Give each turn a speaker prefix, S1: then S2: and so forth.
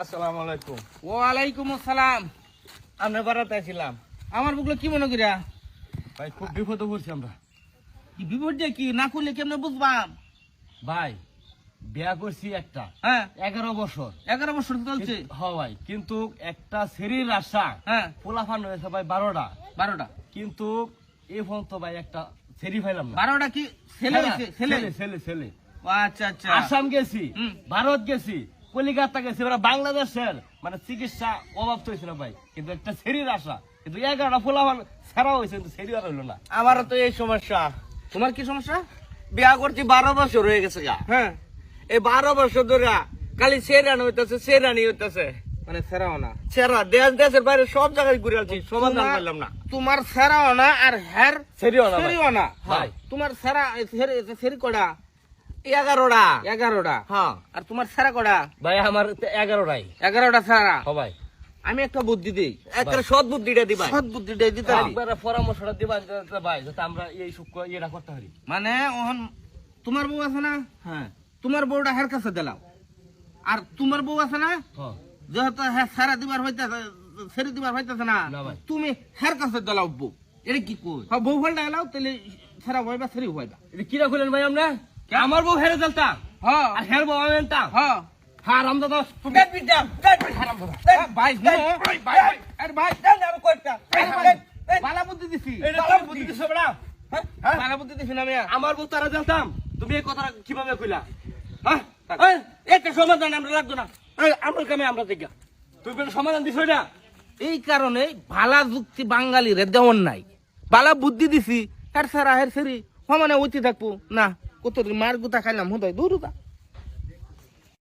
S1: আসসালামু আলাইকুম।
S2: ওয়ালাইকুম আসসালাম।
S1: আমরা বাড়াতে আসছিলাম
S2: আমার বুকলো কি মনে করিয়া?
S1: ভাই খুব বিপদে পড়ছি আমরা।
S2: কি বিপদ যে কি? না করলে কেমনে বুঝবাম?
S1: ভাই বিয়া করছি একটা।
S2: হ্যাঁ।
S1: এগারো বছর।
S2: এগারো বছর চলছে।
S1: হ ভাই কিন্তু একটা শরীর আশা
S2: হ্যাঁ।
S1: পোলাফান হয়েছে ভাই বারোটা।
S2: বারোটা।
S1: কিন্তু এই ফোন তো ভাই একটা সেরি পাইলাম না।
S2: বারোটা কি? ছেলে ছেলে?
S1: ছেলে ছেলে ছেলে।
S2: আচ্ছা আচ্ছা।
S1: আসাম গেছি। ভারত গেছি। কলিকাতা গেছি ওরা বাংলাদেশের মানে চিকিৎসা অভাব হয়েছিল ভাই। কিন্তু একটা শরীর আশা। কিন্তু এগারোটা পোলাফান ছাড়া হয়েছে কিন্তু শরীর আর হইল না।
S3: আমারও তো এই সমস্যা।
S2: তোমার কি সমস্যা?
S3: বিয়া করছি বারো বছর হয়ে গেছে গা।
S2: হ্যাঁ।
S3: এই বারো বছর ধরে খালি সেরানি হইতেছে সেরানি হইতেছে।
S2: মানে সেরাও না।
S3: সেরা দেশ দেশের বাইরে সব জায়গায় ঘুরে আলছি সমাধান পাইলাম না।
S2: তোমার সেরাও না আর হের
S1: সেরিও না
S2: সেরিও না। তোমার সেরা সেরি- কটা
S3: এগারোটা।
S2: এগারোটা।
S3: হ্যাঁ।
S2: আর তোমার সেরা কটা?
S1: ভাই আমার এগারোটাই।
S2: এগারোটা সেরা
S1: হ ভাই।
S2: আমি একটা বুদ্ধি দিই।
S3: একটা সৎ বুদ্ধিটা দিবা।
S2: সৎ বুদ্ধিটা দিতে পারি।
S1: পরামর্শটা দিবা ভাই যাতে আমরা এই সুখ ইয়েটা করতে পারি।
S2: মানে ওহন তোমার বউ আছে না?
S1: হ্যাঁ।
S2: তোমার বউটা হের কাছে দিলাও। আর তোমার বউ আছে না?
S1: হ্যাঁ।
S2: যেহেতু হ্যাঁ সারা দিবার হইতেছে সেরে দিবার হইতেছে না
S1: না ভাই।
S2: তুমি হের কাছে দিলাও বউ। এটা কি কই? হ্যাঁ বউ ফলটা এলাও তাহলে সারা হইবা সেরি হইবা।
S1: এটা কিরা খুলেন ভাই আমরা? আমার বউ হেরে চলতাম
S2: হ্যাঁ।
S1: আর হের বউ আমি আনতাম?
S2: হ্যাঁ।
S1: হ্যাঁ রাম দাদা
S2: ভাই ভাই ভাই আরে ভাই বালা বুদ্ধি দিছি।
S1: বুদ্ধি দিছো বেড়া।
S2: হ্যাঁ? বালা বুদ্ধি দিছি না আমি
S1: আমার বউ তারা তুমি এই কথাটা কীভাবে কইলা?
S2: হ্যাঁ?
S1: এই, একটা সমাধান আমরা না। আমরা কামে আমরা দেখা। তুই কোনো সমাধান দিছ না
S2: এই কারণে ভালা যুক্তি বাঙালির দেওয়ার নাই। বালা বুদ্ধি দিছি হের সারা হের সেরি। সমানে উঠতে থাকব। না। কত মার গুতা খাইলাম হুদায় দূর